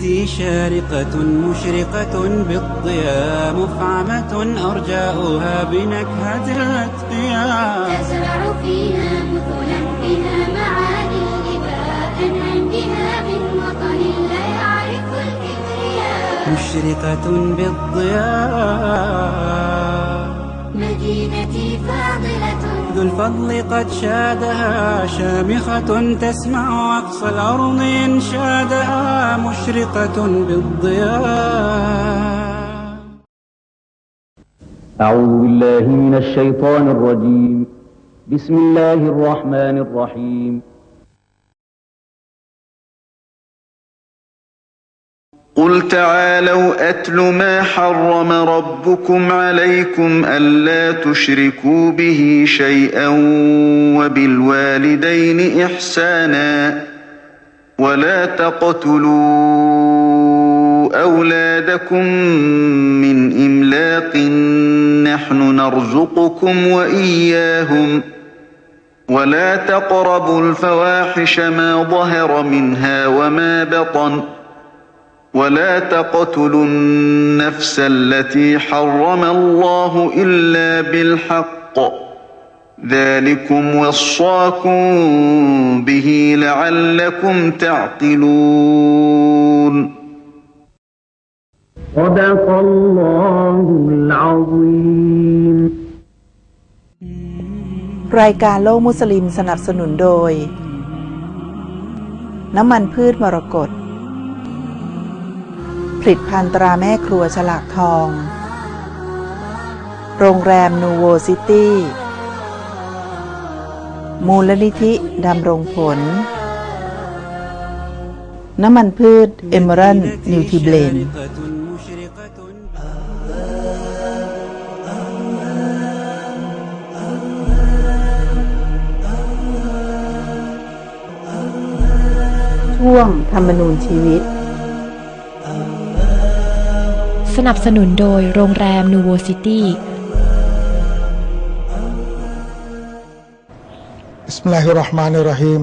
مدينتي شارقة مشرقة بالضياء مفعمة أرجاؤها بنكهة الأتقياء. تزرع فينا مثلا بها معاني لباء عندها من وطن لا يعرف الكبرياء. مشرقة بالضياء. مدينتي فاضلة. ذو الفضل قد شادها شامخة تسمع أقصى الأرض إنشادها مشرقة بالضياء. أعوذ بالله من الشيطان الرجيم. بسم الله الرحمن الرحيم. قل تعالوا أتل ما حرم ربكم عليكم ألا تشركوا به شيئا وبالوالدين إحسانا ولا تقتلوا أولادكم من إملاق نحن نرزقكم وإياهم ولا تقربوا الفواحش ما ظهر منها وما بطن ولا تقتلوا النفس التي حرم الله إلا بالحق ذلكم وصاكم به لعلكم تعقلون صدق الله العظيم รายการโลกมุสลิมสนับสนุนโดย น้ำมันพืชมรกต ผลิตภัณฑ์ตราแม่ครัวฉลากทอง โรงแรมนูโวซิตี้ มูลนิธิดำรงผล น้ำมันพืชเอเมอรันนิวทีเบลนช่วงธรรมนูญชีวิต สนับสนุนโดยโรงแรมนูโวซิตี้บิสมิลลาฮิรเราะห์มานิรเราะฮีม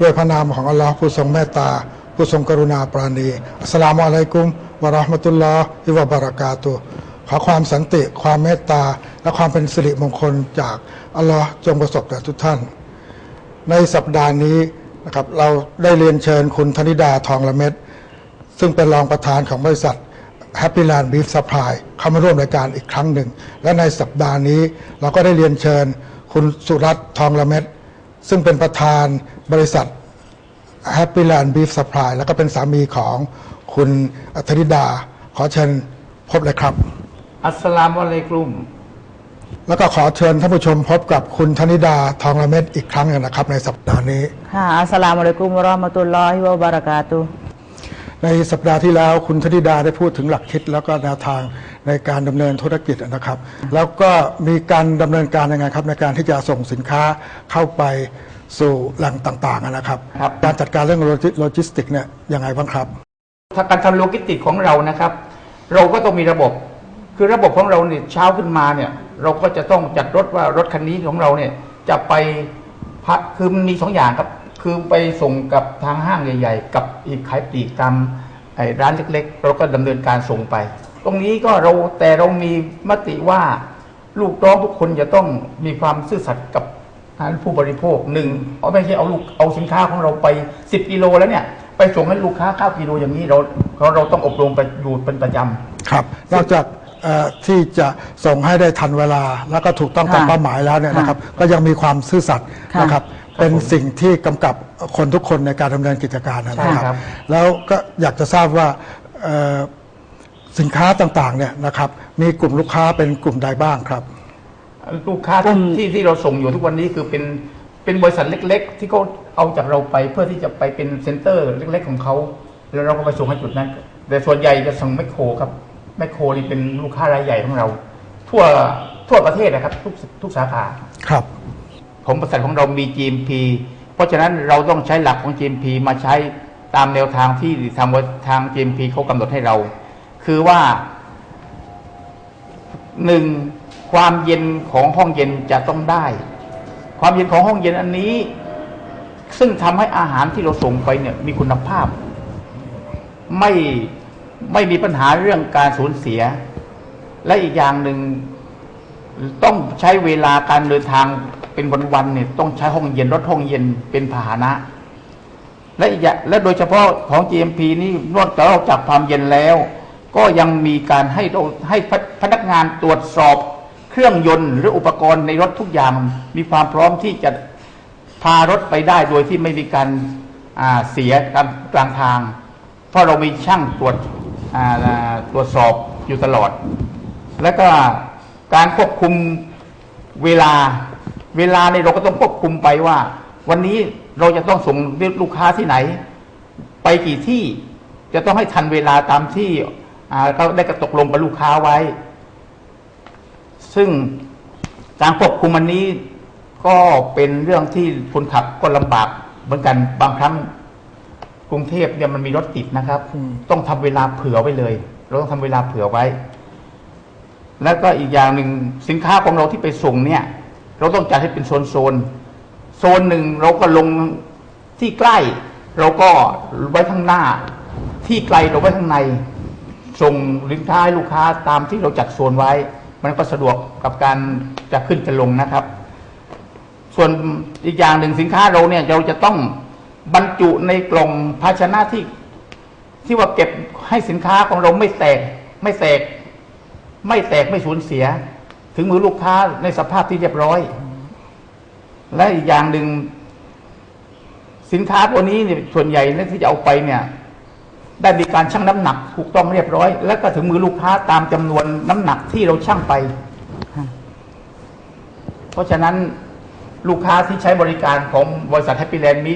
ด้วยพระนามของอัลลอฮ์ผู้ทรงเมตตา ผู้ทรงกรุณาปราณีอัสสลามุอะลัยกุมวะเราะห์มะตุลลอฮิวะบารากาตุฮ์ขอความสันติ ความเมตตา และความเป็นสิริมงคลจากอัลลอฮ์จงประสบแด่ทุกท่าน ในสัปดาห์นี้นะครับเราได้เรียนเชิญคุณธนิดาทองละเม็ดซึ่งเป็นรองประธานของบริษัท Happy Land Beef Supply เข้ามาร่วมรายการอีกครั้งหนึ่ง และในสัปดาห์นี้เราก็ได้เรียนเชิญคุณสุรัตน์ทองละเม็ดซึ่งเป็นประธานบริษัท Happy Land Beef Supply แล้วก็เป็นสามีของคุณธนิดา ขอเชิญพบเลยครับ อัสสลามุอะลัยกุมแล้วก็ขอเชิญท่านผู้ชมพบกับคุณธนิดาทองละเม็ดอีกครั้งหนึงนะครับ ในสัปดาห์นี้ ค่ะอัสสลามุอะลัยกุมวะเราะห์มะตุลลอฮิวะบารากาตุฮ์ ในสัปดาห์ที่แล้วคุณธนิดาได้พูดถึงหลักคิด แล้วก็แนวทางในการดำเนินธุรกิจนะครับ แล้วก็มีการดำเนินการยังไงครับ ในการที่จะส่งสินค้าเข้าไปสู่แหล่งต่างๆนะครับครับ การจัดการเรื่องโลจิสติกเนี่ยยังไงบ้างครับถ้าการทำโลจิสติกของเรานะครับ เราก็ต้องมีระบบ คือระบบของเราเนี่ยเช้าขึ้นมาเนี่ยเราก็จะต้องจัดรถว่ารถคันนี้ของเราเนี่ยจะไปพักคือมันมีสองอย่างครับ คือไปส่งกับทางห้างใหญ่ ๆ กับอีกขายปลีกตามไอ้ร้านเล็กๆ เราก็ดำเนินการส่งไป ตรงนี้ก็เราแต่เรามีมติว่าลูกน้องทุกคนจะต้องมีความซื่อสัตย์กับผู้บริโภคหนึ่งเอาไม่ใช่เอาลูกเอาสินค้าของเราไป 10กิโลแล้วเนี่ยไปส่งให้ลูกค้า9กิโลอย่างนี้เราเราเราต้องอบรมไปอยู่เป็นประจำครับนอกจากเอ่อที่จะส่งให้ได้ทันเวลา แล้วก็ถูกต้องตามค่ะเป้าหมายแล้วเนี่ยนะครับ ก็ยังมีความซื่อสัตย์ค่ะนะครับ เป็นสิ่งที่กำกับคนทุกคนในการดำเนินกิจการนะคใช่รับครับแล้วก็อยากจะทราบว่าเอ่อสินค้าต่างๆเนี่ยนะครับมีกลุ่มลูกค้าเป็นกลุ่มใดบ้างครับ ลูกค้าที่ที่ที่เราส่งอยู่ทุกวันนี้คือเป็นเป็นบริษัทเล็ก ๆ ที่เขาเอาจากเราไปเพื่อที่จะไปเป็นเซ็นเตอร์เล็ก ๆ ของเขาแล้วเราก็ไปส่งให้จุดนั้น แต่ส่วนใหญ่จะส่งแมคโครครับแมคโครนี่เป็นลูกค้ารายใหญ่ของเรา ทั่วทั่วประเทศนะครับ ทุกทุกสาขา ครับ ของบริษัทของเรามี GMP เพราะฉะนั้นเราต้องใช้หลักของ GMP มาใช้ตามแนวทางที่ทางทาง GMP เขากำหนดให้เรา คือว่าหนึ่งความเย็นของห้องเย็นจะต้องได้ ความเย็นของห้องเย็นอันนี้ ซึ่งทำให้อาหารที่เราส่งไปเนี่ย มีคุณภาพ ไม่ไม่มีปัญหาเรื่องการสูญเสีย และอีกอย่างหนึ่งต้องใช้เวลาการเดินทาง เป็นวันๆเนี่ยต้องใช้ห้องเย็นรถห้องเย็นเป็นพาหนะ และอีกอย่างและโดยเฉพาะของ GMP นี่นอกจากจากความเย็นแล้ว ก็ยังมีการให้ให้พนักงานตรวจสอบเครื่องยนต์หรืออุปกรณ์ในรถทุกอย่างมีความพร้อมที่จะพารถไปได้โดยที่ไม่มีการเสียกลางกลางทาง เพราะเรามีช่างตรวจตรวจสอบอยู่ตลอด แล้วก็การควบคุมเวลา เวลาเนี่ยเราก็ต้องควบคุมไปว่า วันนี้เราจะต้องส่งลูกค้าที่ไหน ไปกี่ที่จะต้องให้ทันเวลาตามที่อ่าเขาได้กระตกลงกับลูกค้าไว้ ซึ่งการควบคุมอันนี้ก็เป็นเรื่องที่คนขับก็ลำบากเหมือนกันบางครั้งกรุงเทพเนี่ยมันมีรถติดนะครับอืมต้องทำเวลาเผื่อไว้เลย เราต้องทำเวลาเผื่อไว้ แล้วก็อีกอย่างหนึ่งสินค้าของเราที่ไปส่งเนี่ย เราต้องจัดให้เป็นโซนโซนๆโซนหนึ่งเราก็ลงที่ใกล้ เราก็ไว้ข้างหน้า ที่ไกลเราไว้ข้างใน ส่งสินค้าให้ลูกค้าตามที่เราจัดโซนไว้ มันก็สะดวกกับการจะขึ้นจะลงนะครับ ส่วนอีกอย่างหนึ่งสินค้าเราเนี่ยเราจะต้องบรรจุในกล่องภาชนะที่ที่ว่าเก็บให้สินค้าของเราไม่แตก ไม่แตก ไม่แตกไม่สูญเสีย ถึงมือลูกค้าในสภาพที่เรียบร้อย และอีกอย่างหนึ่งสินค้าตัวนี้เนี่ยส่วนใหญ่เนี่ยที่จะเอาไปเนี่ย ได้มีการชั่งน้ำหนักถูกต้องเรียบร้อย แล้วก็ถึงมือลูกค้าตามจำนวนน้ำหนักที่เราชั่งไป เพราะฉะนั้นลูกค้าที่ใช้บริการของบริษัทแฮปปี้แลนด์มิ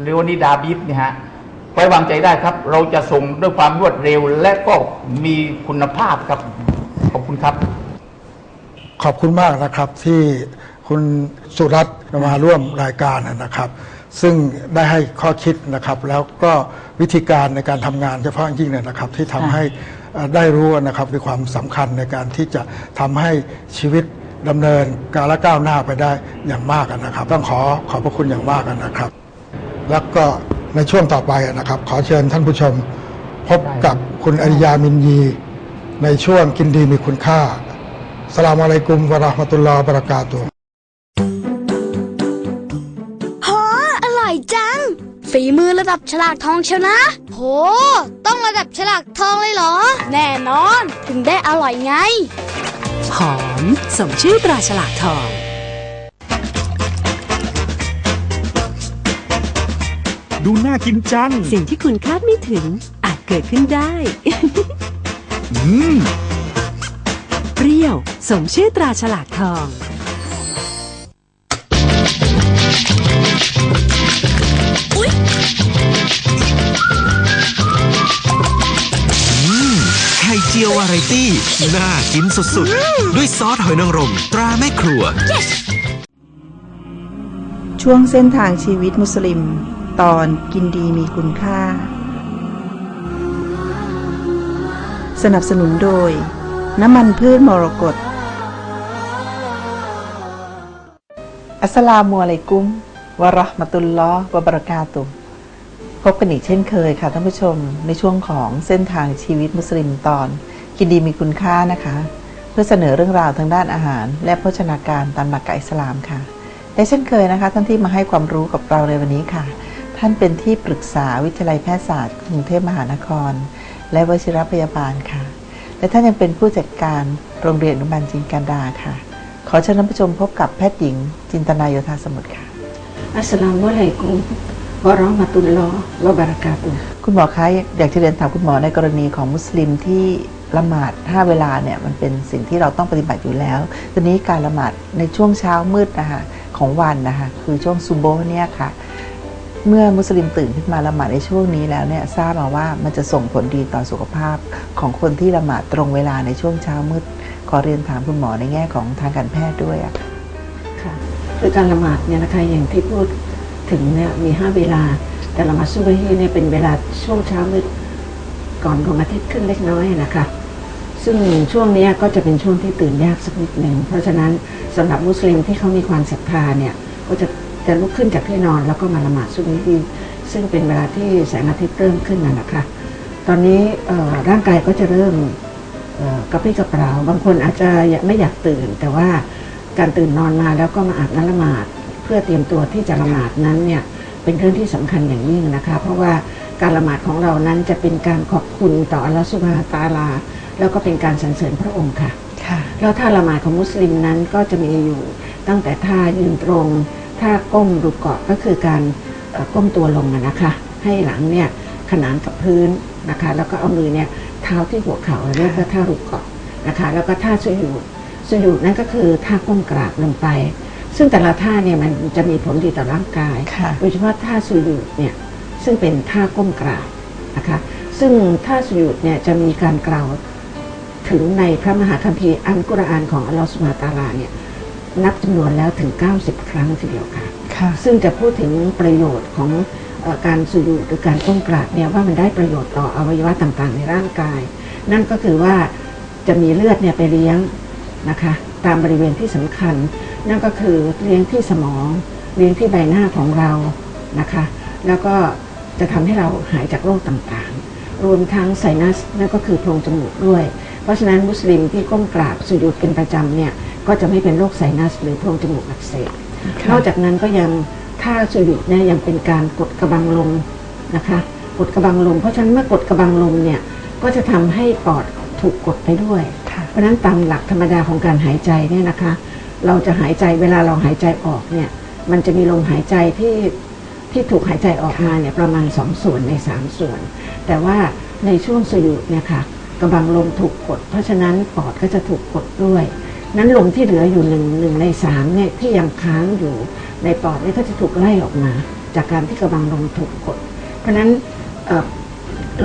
หรือวานิดาบีฟเนี่ยฮะไว้วางใจได้ครับ เราจะส่งด้วยความรวดเร็วและก็มีคุณภาพครับ ขอบคุณครับ ขอบคุณมากนะครับที่คุณสุรัตน์มาร่วมรายการนะครับ ซึ่งได้ให้ข้อคิดนะครับ แล้วก็วิธีการในการทำงานเฉพาะยิ่งเนี่ยนะครับ ที่ทำให้ได้รู้นะครับในความสำคัญในการที่จะทำให้ชีวิตดำเนินการละก้าวหน้าไปได้อย่างมากนะครับ ต้องขอขอบพระคุณอย่างมากนะครับ แล้วก็ในช่วงต่อไปนะครับ ขอเชิญท่านผู้ชม พบกับคุณอริยามินยี ในช่วงกินดีมีคุณค่า สลามอะลัยกุมวะเราะห์มะตุลลอฮ์วะบะเราะกาตุฮ์โหอร่อยจัง ฝีมือระดับฉลากทองเชียวนะ โห ต้องระดับฉลากทองเลยเหรอ แน่นอน ถึงได้อร่อยไง หอมสมชื่อตราฉลากทอง ดูน่ากินจัง สิ่งที่คุณคาดไม่ถึงอาจเกิดขึ้นได้ อืม เปรี้ยว สมชื่อตราฉลากทองไข่เจียววาไรตี้ น่ากินสุดๆ ด้วยซอสหอยนางรม ตราแม่ครัว ช่วงเส้นทางชีวิตมุสลิม ตอนกินดีมีคุณค่า สนับสนุนโดย น้ำมันพืชมรกตอัสลามุอะลัยกุมวะราะห์มะตุลลอฮ์วะบรากาตุพบกันอีกเช่นเคยค่ะท่านผู้ชมในช่วงของเส้นทางชีวิตมุสลิมตอน กินดีมีคุณค่านะคะ เพื่อเสนอเรื่องราวทางด้านอาหาร และโภชนาการตามหลักการอิสลามค่ะและเช่นเคยนะคะ ท่านที่มาให้ความรู้กับเราในวันนี้ค่ะ ท่านเป็นที่ปรึกษาวิทยาลัยแพทยศาสตร์กรุงเทพมหานคร และวชิรพยาบาลค่ะ และท่านยังเป็นผู้จัดการโรงเรียนอนุบาลจินกันดาค่ะ ขอเชิญท่านผู้ชมพบกับแพทย์หญิง จินตนาโยธาสมุทรค่ะ อัสสลามุอะลัยกุมวะเราะห์มะตุลลอฮ์วะบะเราะกาตุฮ์คุณหมอคะอยากจะเรียนถามคุณหมอในกรณีของมุสลิมที่ละหมาด5เวลาเนี่ยมันเป็นสิ่งที่เราต้องปฏิบัติอยู่แล้วทีนี้การละหมาดในช่วงเช้ามืดนะคะของวันนะคะคือช่วงซุโบฮ์เนี่ยค่ะ เมื่อมุสลิมตื่นขึ้นมาละหมาดในช่วงนี้แล้วเนี่ยทราบมาว่ามันจะส่งผลดีต่อสุขภาพของคนที่ละหมาดตรงเวลาในช่วงเช้ามืด ขอเรียนถามคุณหมอในแง่ของทางการแพทย์ด้วยอะค่ะค่ะคือการละหมาดเนี่ยนะคะอย่างที่พูดถึงเนี่ยมีห้าเวลา แต่ละหมาดซุบฮีเนี่ยเป็นเวลาช่วงเช้ามืดก่อนดวงอาทิตย์ขึ้นเล็กน้อยนะคะซึ่งช่วงนี้ก็จะเป็นช่วงที่ตื่นยากสักนิดหนึ่งเพราะฉะนั้นสำหรับมุสลิมที่เขามีความศรัทธาเนี่ยก็จะ จะลุกขึ้นจากที่นอนแล้วก็มาละหมาดซุบฮีซึ่งเป็นเวลาที่แสงอาทิตย์เริ่มขึ้นน่ะนะคะ ตอนนี้เอ่อร่างกายก็จะเริ่มเอ่อกระปรี้กระเปร่าบางคนอาจจะไม่อยากตื่น แต่ว่าการตื่นนอนมาแล้วก็มาอาบน้ำละหมาด เพื่อเตรียมตัวที่จะละหมาดนั้นเนี่ยเป็นเรื่องที่สำคัญอย่างยิ่งนะคะ เพราะว่าการละหมาดของเรานั้นจะเป็นการขอบคุณต่ออัลลอฮฺสุบฮานะฮูวะตะอาลา แล้วก็เป็นการสรรเสริญพระองค์ค่ะค่ะแล้วท่าละหมาดของมุสลิมนั้นก็จะมีอยู่ตั้งแต่ท่ายืนตรง ท่าก้มรุกเกาะก็คือการเอ่อก้มตัวลงอะนะคะ ให้หลังเนี่ยขนานกับพื้นนะคะ แล้วก็เอามือเนี่ยเท้าที่หัวเข่าเรียกว่าท่ารุกเกาะนะคะ แล้วก็ท่าสุญูดสุญูดนั่นก็คือท่าก้มกราบลงไป ซึ่งแต่ละท่าเนี่ยมันจะมีผลดีต่อร่างกายโดยเฉพาะท่าสุญูดเนี่ยซึ่งเป็นท่าก้มกราบนะคะ ซึ่งท่าสุญูดเนี่ยจะมีการกล่าวถึงในพระมหาคัมภีร์อัลกุรอานของอัลลอฮฺสุบฮานะฮูวะตะอาลาเนี่ย นับจำนวนแล้วถึง 90 ครั้งทีเดียวค่ะค่ะซึ่งจะพูดถึงประโยชน์ของเออการสุญูดหรือการก้มกราบเนี่ยว่ามันได้ประโยชน์ต่ออวัยวะต่างๆ ในร่างกาย นั่นก็คือว่าจะมีเลือดเนี่ยไปเลี้ยงนะคะตามบริเวณที่สำคัญ นั่นก็คือเลี้ยงที่สมอง เลี้ยงที่ใบหน้าของเรานะคะ แล้วก็จะทำให้เราหายจากโรคต่างๆ รวมทั้งไซนัสนั่นก็คือโพรงจมูกด้วยเพ ราะฉะนั้นมุสลิมที่ก้มกราบสุญูดเป็นประจำเนี่ยก็จะไม่เป็นโรคไซนัสหรือโพรงจมูกอักเสบนอกจากนั้นก็ยังท่าสุญูดเนี่ยยังเป็นการกดกระบังลมนะคะกดกระบังลม เพราะฉะนั้นเมื่อกดกระบังลมเนี่ยก็จะทำให้ปอดถูกกดไปด้วย เพราะฉะนั้นตามหลักธรรมดาของการหายใจเนี่ยนะคะ เราจะหายใจเวลาเราหายใจออกเนี่ยมันจะมีลมหายใจที่ที่ถูกหายใจออกมาเนี่ยประมาณ 2 ส่วนใน 3 ส่วน แต่ว่าในช่วงสุญูดเนี่ยค่ะ กระบังลมถูกกด เพราะฉะนั้นปอดก็จะถูกกดด้วย นั้นลมที่เหลืออยู่หนึ่งหนึ่งในสามเนี่ยที่ยังค้างอยู่ในปอดเนี่ยก็จะถูกไล่ออกมา จากการที่กระบังลมถูกกด เพราะฉะนั้น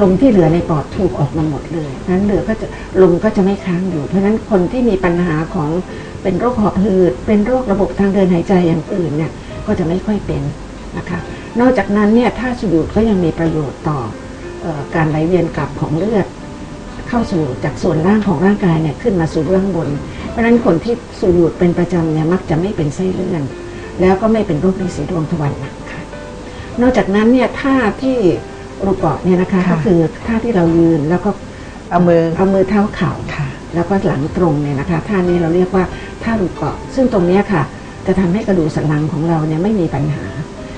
ลมที่เหลือในปอดถูกออกมาหมดเลยนั้นเหลือก็จะลมก็จะไม่ค้างอยู่ เพราะฉะนั้นคนที่มีปัญหาของเป็นโรคหอบหืด เป็นโรคระบบทางเดินหายใจอย่างอื่นเนี่ยก็จะไม่ค่อยเป็นนะคะ นอกจากนั้นเนี่ยท่าสูดก็ยังมีประโยชน์ต่อออการไหลเวียนกลับของเลือด เข้าสู่จากส่วนล่างของร่างกายเนี่ยขึ้นมาสู่เบื้องบน เพราะฉะนั้นคนที่สูญูดเป็นประจำเนี่ยมักจะไม่เป็นไส้เลื่อน แล้วก็ไม่เป็นโรคฤทธิ์สีดวงทวารหนักค่ะนอกจากนั้นเนี่ยท่าที่รูปเกาะเนี่ยนะคะก็คือท่าที่เรายืนแล้วก็เอามือเอามือเท้าเข่าแล้วก็หลังตรงเนี่ยนะคะท่านี้เราเรียกว่าท่ารูปเกาะ ซึ่งตรงเนี้ยค่ะ จะทำให้กระดูกสันหลังของเราเนี่ยไม่มีปัญหา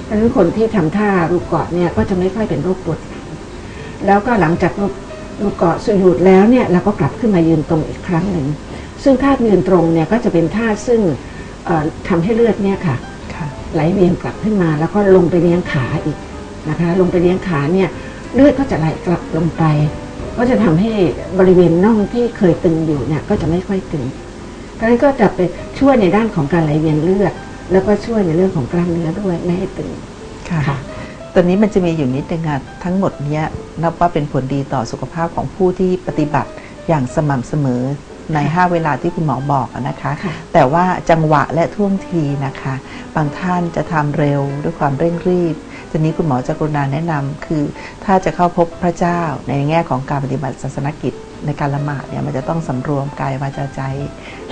เพราะฉะนั้นคนที่ทำท่ารูปเกาะเนี่ยก็จะไม่ค่อยเป็นโรคปวดหลังแล้วก็หลังจากรูปรูป เกาะสุญูดแล้วเนี่ยเราก็กลับขึ้นมายืนตรงอีกครั้งหนึ่ง ซึ่งท่ายืนตรงเนี่ยก็จะเป็นท่าซึ่งเอ่อทำให้เลือดเนี่ยค่ะไหลเวียนกลับขึ้นมาแล้วก็ลงไปเลี้ยงขาอีกนะคะ ลงไปเลี้ยงขาเนี่ยเลือดก็จะไหลกลับลงไป ก็จะทำให้บริเวณน่องที่เคยตึงอยู่เนี่ยก็จะไม่ค่อยตึงเพราะฉะนั้นก็จะไปช่วยในด้านของการไหลเวียนเลือด แล้วก็ช่วยในเรื่องของกล้ามเนื้อด้วยไม่ให้ตึงค่ะ ตอนนี้มันจะมีอยู่นิดนึงค่ะทั้งหมดเนี้ยนับว่าเป็นผลดีต่อสุขภาพของผู้ที่ปฏิบัติอย่างสม่ำเสมอใน 5 เวลาที่คุณหมอบอกอะนะคะ แต่ว่าจังหวะและท่วงทีนะคะ บางท่านจะทำเร็วด้วยความเร่งรีบทีนี้คุณหมอจะกรุณาแนะนำคือ ถ้าจะเข้าพบพระเจ้าในแง่ของการปฏิบัติศาสนกิจ ในการละหมาดเนี่ยมันจะต้องสำรวมกายวาจาใจ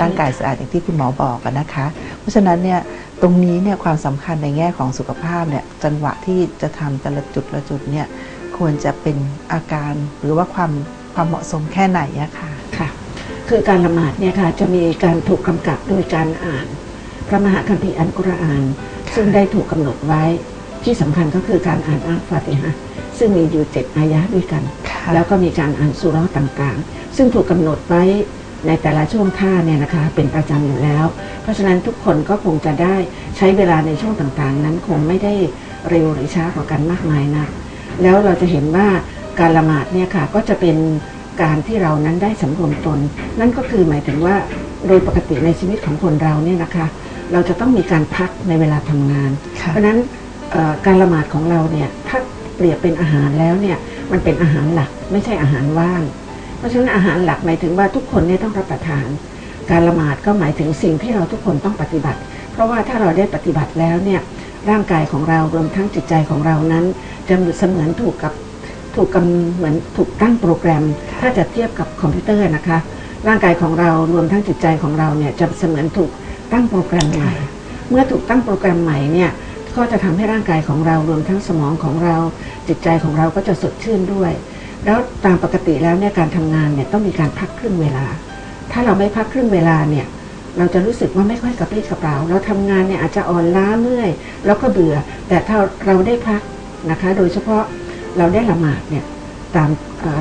ร่างกายสะอาดอย่างที่คุณหมอบอกอะนะคะ เพราะฉะนั้นเนี่ยตรงนี้เนี่ยความสำคัญในแง่ของสุขภาพเนี่ยจังหวะที่จะทำแต่ละจุดละจุดเนี่ยควรจะเป็นอาการหรือว่าความความเหมาะสมแค่ไหนอะค่ะค่ะ คือการละหมาดเนี่ยค่ะจะมีการถูกกำกับโดยการอ่าน พระมหาคัมภีร์อัลกุรอาน ซึ่งได้ถูกกำหนดไว้ที่สำคัญก็คือการอ่านอัลฟาติฮะห์ซึ่งมีอยู่เจ็ดอายะห์ด้วยกัน แล้วก็มีการอ่านสุเราะห์ต่างๆ ซึ่งถูกกำหนดไว้ในแต่ละช่วงท่าเนี่ยนะคะเป็นประจำอยู่แล้ว เพราะฉะนั้นทุกคนก็คงจะได้ใช้เวลาในช่วงต่างๆ นั้นคงไม่ได้เร็วหรือช้ากว่ากันมากมายนะแล้วเราจะเห็นว่าการละหมาดเนี่ยค่ะก็จะเป็นการที่เรานั้นได้สำรวมตน นั่นก็คือหมายถึงว่าโดยปกติในชีวิตของคนเราเนี่ยนะคะเราจะต้องมีการพักในเวลาทำงาน เพราะฉะนั้นเอ่อการละหมาดของเราเนี่ยถ้าเปรียบเป็นอาหารแล้วเนี่ย มันเป็นอาหารหลักไม่ใช่อาหารว่าง เพราะฉะนั้นอาหารหลักหมายถึงว่าทุกคนเนี่ยต้องรับประทาน การละหมาดก็หมายถึงสิ่งที่เราทุกคนต้องปฏิบัติ เพราะว่าถ้าเราได้ปฏิบัติแล้วเนี่ยร่างกายของเรารวมทั้งจิตใจของเรานั้นจะเสมือนถูกกับถูกกำเหมือนถูกตั้งโปรแกรม ถ้าจะเทียบกับคอมพิวเตอร์นะคะ ร่างกายของเรารวมทั้งจิตใจของเราเนี่ยจะเสมือนถูกตั้งโปรแกรมใหม่ เมื่อถูกตั้งโปรแกรมใหม่เนี่ย ก็จะทำให้ร่างกายของเรารวมทั้งสมองของเราจิตใจของเราก็จะสดชื่นด้วย แล้วตามปกติแล้วเนี่ยการทำงานเนี่ยต้องมีการพักครึ่งเวลา ถ้าเราไม่พักครึ่งเวลาเนี่ยเราจะรู้สึกว่าไม่ค่อยกระปรี้กระเปร่าเราทำงานเนี่ยอาจจะอ่อนล้าเมื่อย แล้วก็เบื่อ แต่ถ้าเราได้พักนะคะ โดยเฉพาะเราได้ละหมาดเนี่ยตาม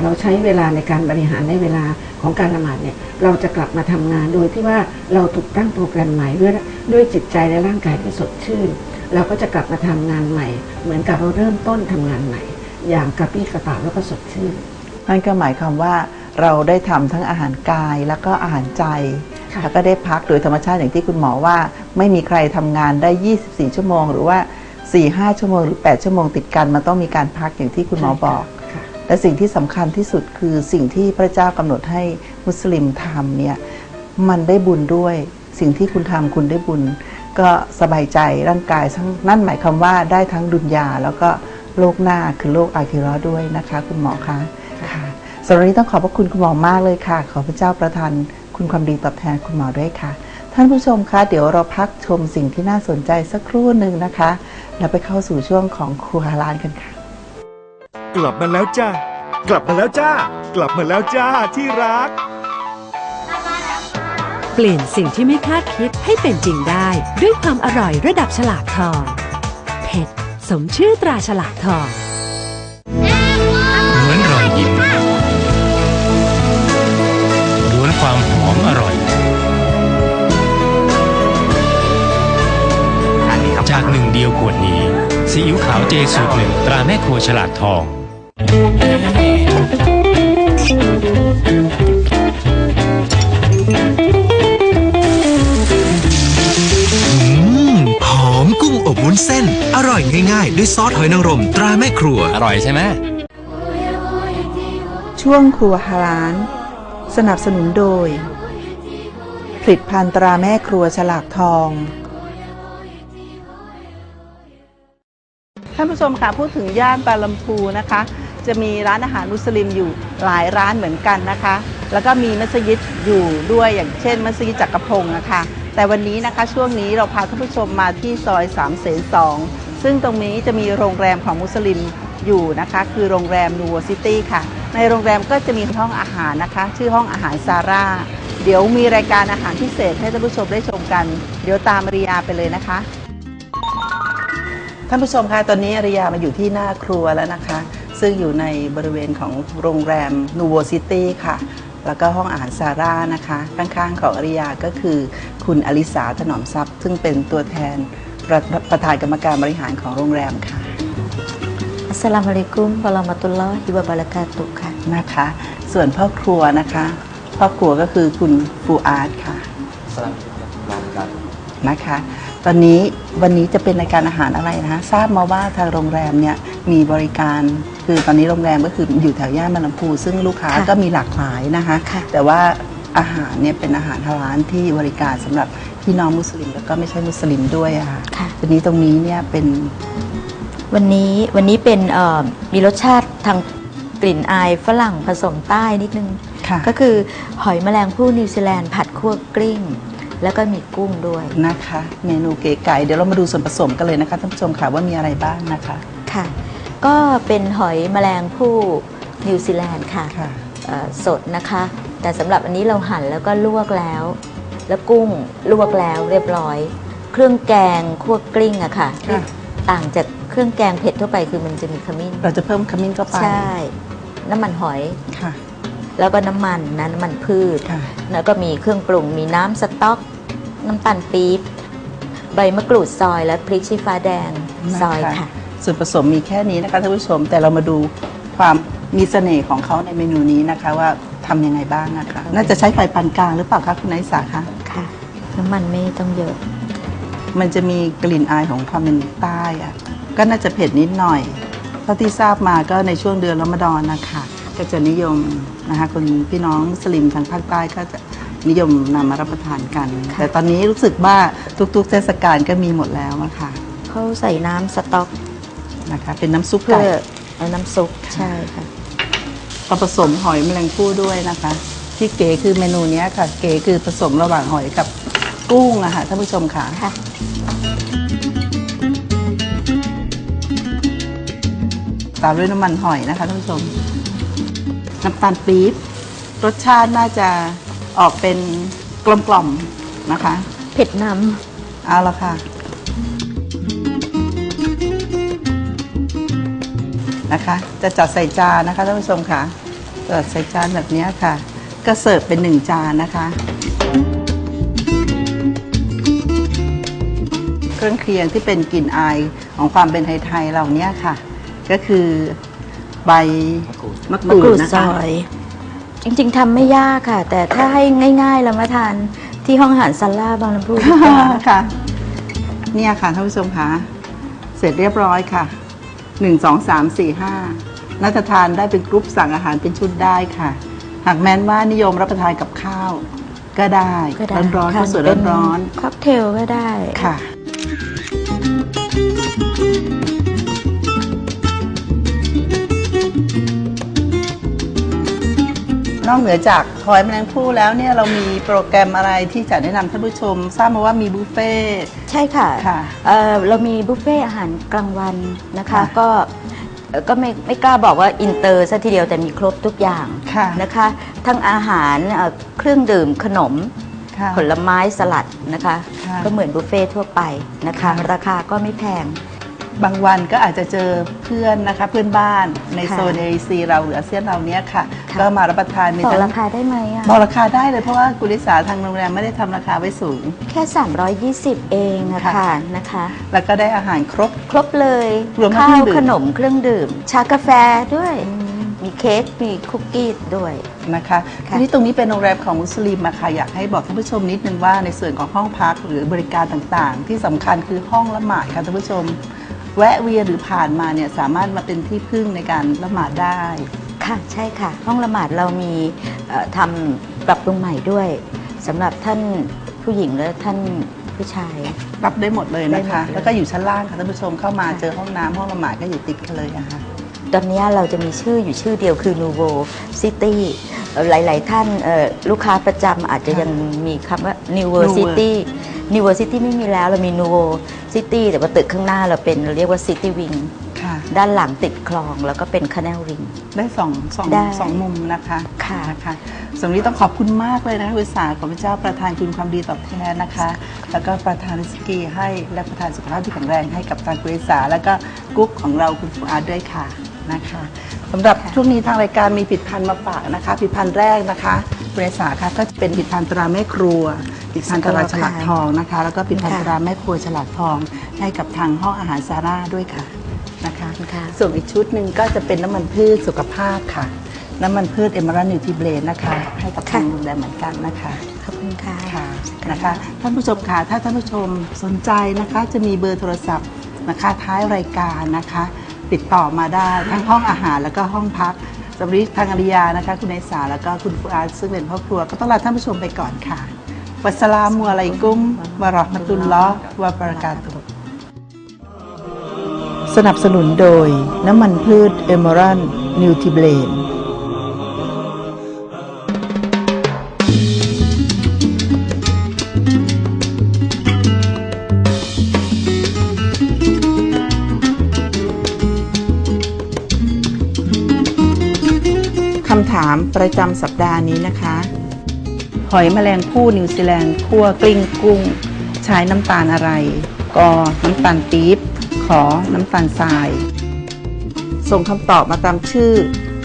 เราใช้เวลาในการบริหารในเวลาของการละหมาดเนี่ยเราจะกลับมาทำงานโดยที่ว่าเราถูกตั้งโปรแกรมใหม่ด้วยด้วยจิตใจและร่างกายที่สดชื่น เราก็จะกลับมาทำงานใหม่ เหมือนกับเราเริ่มต้นทำงานใหม่ อย่างกระปรี้กระเปร่าแล้วก็สดชื่นนั่นก็หมายความว่าเราได้ทำทั้งอาหารกายแล้วก็อาหารใจแล้วก็ได้พักโดยธรรมชาติอย่างที่คุณหมอว่า ไม่มีใครทำงานได้ 24 ชั่วโมง หรือว่า 4-5 ชั่วโมงหรือ 8 ชั่วโมงติดกันมันต้องมีการพักอย่างที่คุณหมอบอกและสิ่งที่สำคัญที่สุดคือสิ่งที่พระเจ้ากำหนดให้มุสลิมทำเนี่ยมันได้บุญด้วย สิ่งที่คุณทำคุณได้บุญ ก็สบายใจร่างกายทั้งนั่นหมายความว่าได้ทั้งดุนยา แล้วก็โลกหน้าคือโลกอาคิเราะห์ด้วยนะคะ คุณหมอคะค่ะสำหรับวันนี้ต้องขอบพระคุณคุณหมอมากเลยค่ะ ขอพระเจ้าประทานคุณความดีตอบแทนคุณหมอด้วยค่ะ ท่านผู้ชมคะเดี๋ยวเราพักชมสิ่งที่น่าสนใจสักครู่หนึ่งนะคะ แล้วไปเข้าสู่ช่วงของครัวฮาลานกันค่ะ กลับมาแล้วจ้ากลับมาแล้วจ้า กลับมาแล้วจ้าที่รัก เปลี่ยนสิ่งที่ไม่คาดคิดให้เป็นจริงได้ ด้วยความอร่อยระดับฉลากทองเผ็ดสมชื่อตราฉลากทองล้วนรอยยิ้มล้วนความหอมอร่อย จากหนึ่งเดียวขวดนี้ซีอิ๊วขาวเจสูตรหนึ่งตราแม่ครัวฉลากทอง วุ้นเส้น อร่อยง่ายๆ ด้วยซอสหอยนางรมตราแม่ครัว อร่อยใช่ไหม ช่วงครัวฮาลาน สนับสนุนโดย ผลิตภัณฑ์ตราแม่ครัวฉลากทอง ท่านผู้ชมค่ะพูดถึงย่านบาลัมพูนะคะ จะมีร้านอาหารมุสลิมอยู่หลายร้านเหมือนกันนะคะ แล้วก็มีมัสยิดอยู่ด้วยอย่างเช่น มัสยิดจักรพงศ์นะคะ แต่วันนี้นะคะช่วงนี้เราพาท่านผู้ชมมาที่ซอย3ามเสนสองซึ่งตรงนี้จะมีโรงแรมของมุสลิมอยู่นะคะ คือโรงแรมนูโวซิตี้ค่ะ ในโรงแรมก็จะมีห้องอาหารนะคะ ชื่อห้องอาหารซาร่า เดี๋ยวมีรายการอาหารพิเศษให้ท่านผู้ชมได้ชมกัน เดี๋ยวตามมาริยาไปเลยนะคะ ท่านผู้ชมคะตอนนี้อริยามาอยู่ที่หน้าครัวแล้วนะคะ ซึ่งอยู่ในบริเวณของโรงแรมนูโวซิตี้ค่ะ แล้วก็ห้องอาหารซาร่านะคะ ข้างๆของอริยาก็คือ คุณอลิสาถนอมทรัพย์ ซึ่งเป็นตัวแทนประประธานกรรมการบริหารของโรงแรมค่ะ อัสสลามุอะลัยกุมวะเราะมะตุลลอฮิวะบะเราะกาตุฮ์ค่ะ นะคะ ส่วนพ่อครัวนะคะ พ่อครัวก็คือคุณฟูอาร์ตค่ะนะคะ ตอนนี้วันนี้จะเป็นรายการอาหารอะไรนะคะทราบมาว่าทางโรงแรมเนี่ยมีบริการ คือตอนนี้โรงแรมก็คืออยู่แถวย่านบางลำพูซึ่งลูกค้าค่ะก็มีหลากหลายนะคะแต่ว่าอาหารเนี่ยเป็นอาหารฮาลาลที่บริการสำหรับพี่น้องมุสลิมแล้วก็ไม่ใช่มุสลิมด้วยอะค่ะวันนี้ตรงนี้เนี่ยเป็น วันนี้วันนี้เป็นเอ่อมีรสชาติทางกลิ่นอายฝรั่งผสมใต้นิดนึง ค่ะ ก็คือหอยแมลงภู่นิวซีแลนด์ผัดคั่วกลิ้ง แล้วก็มีกุ้งด้วย นะคะ เมนูเก๋ไก่เดี๋ยวเรามาดูส่วนผสมกันเลยนะคะท่านผู้ชมค่ะว่ามีอะไรบ้างนะคะ ค่ะ ก็เป็นหอยแมลงภู่นิวซีแลนด์ค่ะ เอ่อสดนะคะ แต่สำหรับอันนี้เราหั่นแล้วก็ลวกแล้ว แล้วกุ้งลวกแล้วเรียบร้อย เครื่องแกงคั่วกลิ้งอะค่ะที่ต่างจากเครื่องแกงเผ็ดทั่วไปคือมันจะมีขมิ้นเราจะเพิ่มขมิ้นเข้าไปใช่ น้ำมันหอย ค่ะ แล้วก็น้ำมันนะน้ำมันพืชแล้วก็มีเครื่องปรุงมีน้ำสต๊อก น้ำตาลปี๊บใบมะกรูดซอยและพริกชี้ฟ้าแดงซอยนค่ะ ส่วนผสมมีแค่นี้นะคะท่านผู้ชมแต่เรามาดูความมีเสน่ห์ของเขาในเมนูนี้นะคะว่าทำยังไงบ้างนะคะ น่าจะใช้ไฟปานกลางหรือเปล่าคะคุณนายสาคะค่ะ น้ำมันไม่ต้องเยอะ มันจะมีกลิ่นอายของความเป็นใต้อะก็น่าจะเผ็ดนิดหน่อยเท่าที่ทราบมาก็ในช่วงเดือนรอมฎอนนะคะ ก็จะนิยมนะคะคนพี่น้องมุสลิมทางภาคใต้ก็จะนิยมนำมารับประทานกัน แต่ตอนนี้รู้สึกว่าทุกๆเทศกาลก็มีหมดแล้วอะค่ะเขาใส่น้ำสต๊อกนะคะ เป็นน้ำซุปเพื่ไก่อเอาน้ำซุปใช่ค่ะ เราผสมหอยแมลงภู่ด้วยนะคะ ที่เก๋คือเมนูเนี้ยค่ะ เก๋คือผสมระหว่างหอยกับกุ้งอะค่ะท่านผู้ชมค่ะตามด้วยน้ำมันหอยนะคะท่านผู้ชม น้ำตาลปี๊บรสชาติน่าจะออกเป็นกลมกล่อมๆนะคะ เผ็ดนเอาละค่ะ นะคะ จะจัดใส่จานนะคะท่านผู้ชมค่ะ จัดใส่จานแบบนี้ค่ะ ก็เสิร์ฟเป็นหนึ่งจานนะคะ เครื่องเคียงที่เป็นกลิ่นอายของความเป็นไทยๆเหล่านี้ค่ะ ก็คือ ใบมะำกรูดนะซคะ อย จริงๆทำไม่ยากค่ะ แต่ถ้าให้ง่ายๆเรามาทานที่ห้องอาหารซันล่าบางลำพูดีกว่า ค่ะ เนี่ยค่ะท่านผู้ชมคะเสร็จเรียบร้อยค่ะหนึ่งสองสามสี่ห้าน่าจะทานได้เป็นกรุ๊ปสั่งอาหารเป็นชุดได้ค่ะ หากแม้นว่านิยมรับประทานกับข้าว ก็ได้ก็ได้ร้อนๆทาข้าวสวยเป็นร้อนค็อกเทลก็ได้ๆค่ะ นอกเหนือจากหอยแมลงภู่แล้วเนี่ยเรามีโปรแกรมอะไรที่จะแนะนำท่านผู้ชม ทราบมาว่ามีบุฟเฟ่ต์ใช่ค่ะค่ะ เอ่อเรามีบุฟเฟ่อาหารกลางวันนะคะ ค่ะ ก็เอ่อก็ไม่ไม่กล้าบอกว่าอินเตอร์ซะทีเดียวแต่มีครบทุกอย่างค่ะนะคะ ทั้งอาหารเอ่อเครื่องดื่มขนม ค่ะ ผลไม้สลัดนะคะ ค่ะก็เหมือนบุฟเฟ่ทั่วไปนะคะราคาก็ไม่แพง บางวันก็อาจจะเจอเพื่อนนะคะเพื่อนบ้านในค่ะโซนเอเชียเราหรืออาเซียนเราเนี้ยค่ะ ค่ะ ก็มารับประทานมีบอกทั้งราคาได้ไหมอะ บอกราคาได้เลยเพราะว่ากุลิสาทางโรงแรมไม่ได้ทำราคาไว้สูง แค่ 320 เองอะค่ะ ค่ะนะคะ แล้วก็ได้อาหารครบ ครบเลยรวมทั้งข้าวเครื่องดื่ม ขนมเครื่องดื่ม ชากาแฟด้วย มีเค้กมีคุกกี้ด้วย นะคะค่ะ ทีนี้ตรงนี้เป็นโรงแรมของมุสลิมอะค่ะอยากให้บอกท่านผู้ชมนิดนึงว่าในส่วนของห้องพักหรือบริการต่างๆ ที่สำคัญคือห้องละหมาดค่ะท่านผู้ชม แวะเวียนหรือผ่านมาเนี่ยสามารถมาเป็นที่พึ่งในการละหมาดได้ ค่ะใช่ค่ะ ห้องละหมาดเรามีเอ่อทำปรับปรุงใหม่ด้วยสำหรับท่านผู้หญิงและท่านผู้ชาย รับได้หมดเลยนะคะ ได้หมดเลยแล้วก็อยู่ชั้นล่างค่ะท่านผู้ชมเข้ามาเจอห้องน้ำห้องละหมาดก็อยู่ติดกันเลยอะค่ะ ตอนนี้เราจะมีชื่ออยู่ชื่อเดียวคือ Nuvo City เอ่อหลาย ๆ ท่านเอ่อลูกค้าประจำอาจจะยังมีคำว่า Nuvo Nuvo City Nuvo City ไม่มีแล้วเรามี Nuvo City แต่ว่าตึกข้างหน้าเราเป็นเราเรียกว่า City Wing ค่ะด้านหลังติดคลองแล้วก็เป็น Canal Ring ได้สองสองได้สองมุมนะคะค่ะนะคะสำหรับนี้ต้องขอบคุณมากเลยนะคะคุณสาขอพระเจ้าประทานคุณความดีตอบแทนนะคะ แล้วก็ประทานริสกีให้และประทานสุขภาพที่แข็งแรงให้กับทางคุณสาแล้วก็กุ๊กของเราคุณฟูอาร์ตด้วยค่ะ นะคะสำหรับช่วงนี้ทางรายการมีผลิดพันธ์มาฝากนะคะผลิดพันธ์แรกนะคะคุณสาค่ะก็จะเป็นผลิดพันธ์ตราแม่ครัวผลิดพันธ์ตราฉลากทองนะคะ แล้วก็ผลิดพันธ์ตราแม่ครัวฉลากทอง ให้กับทางห้องอาหารซาร่าด้วยค่ะนะคะส่วนอีกชุดหนึ่งก็จะเป็นน้ำมันพืชสุขภาพค่ะ น้ำมันพืชเอม r รันนิวท b เบนนะคะ ให้กับทางโรงแรมเหมือนกันนะคะขอบคุณค่ะค่ะนะคะท่านผู้ชมค่ะถ้าท่านผู้ชมสนใจนะคะ จะมีเบอร์โทรศัพท์นะคะท้ายรายการนะคะ ติดต่อมาได้ ทั้งห้องอาหารแล้วก็ห้องพักสำหรับทางอริยานะคะ คุณนสาแล้วก็คุณฟูอาร์ตซึ่งเป็นพ่อครัว ก็ต้องลาท่านผู้ชมไปก่อนค่ะวัสสลามุอะลัยกุมวะราะมะตุลลอฮ์วะบะเราะกาตุสนับสนุนโดยน้ำมันพืชเอมอรันนิวทิเบนามประจำสัปดาห์นี้นะคะ หอยแมลงภู่นิวซีแลนด์คั่วกลิ้งกุ้ง ใช้น้ำตาลอะไร กอ น้ำตาลปี๊บ ขอ น้ำตาลทราย ส่งคำตอบมาตามชื่อ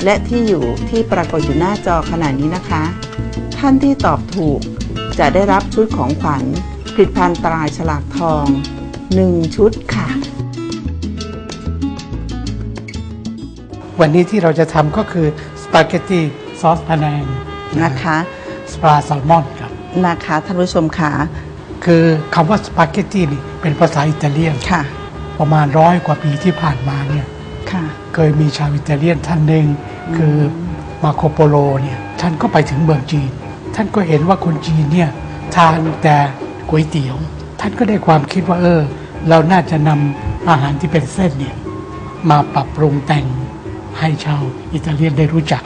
และที่อยู่ที่ปรากฏอยู่หน้าจอขณะนี้นะคะ ท่านที่ตอบถูกจะได้รับชุดของขวัญผลิตภัณฑ์ตรายฉลากทอง 1 ชุดค่ะ วันนี้ที่เราจะทำก็คือ ปาเกตตีซอสพะแนงนะคะสปาแซลมอนครับนะคะท่านผู้ชมค่ะคือคำว่าสปาเกตตีนี่เป็นภาษาอิตาเลียนค่ะ ประมาณร้อยกว่าปีที่ผ่านมาเนี่ยค่ะเคยมีชาวอิตาเลียนท่านหนึ่งคือมาโคโปโลเนี่ยท่านก็ไปถึงเมืองจีน ท่านก็เห็นว่าคนจีนเนี่ยทานแต่ก๋วยเตี๋ยว ท่านก็ได้ความคิดว่าเออ เราน่าจะนำอาหารที่เป็นเส้นเนี่ยมาปรับปรุงแต่ง ให้ชาวอิตาเลียนได้รู้จัก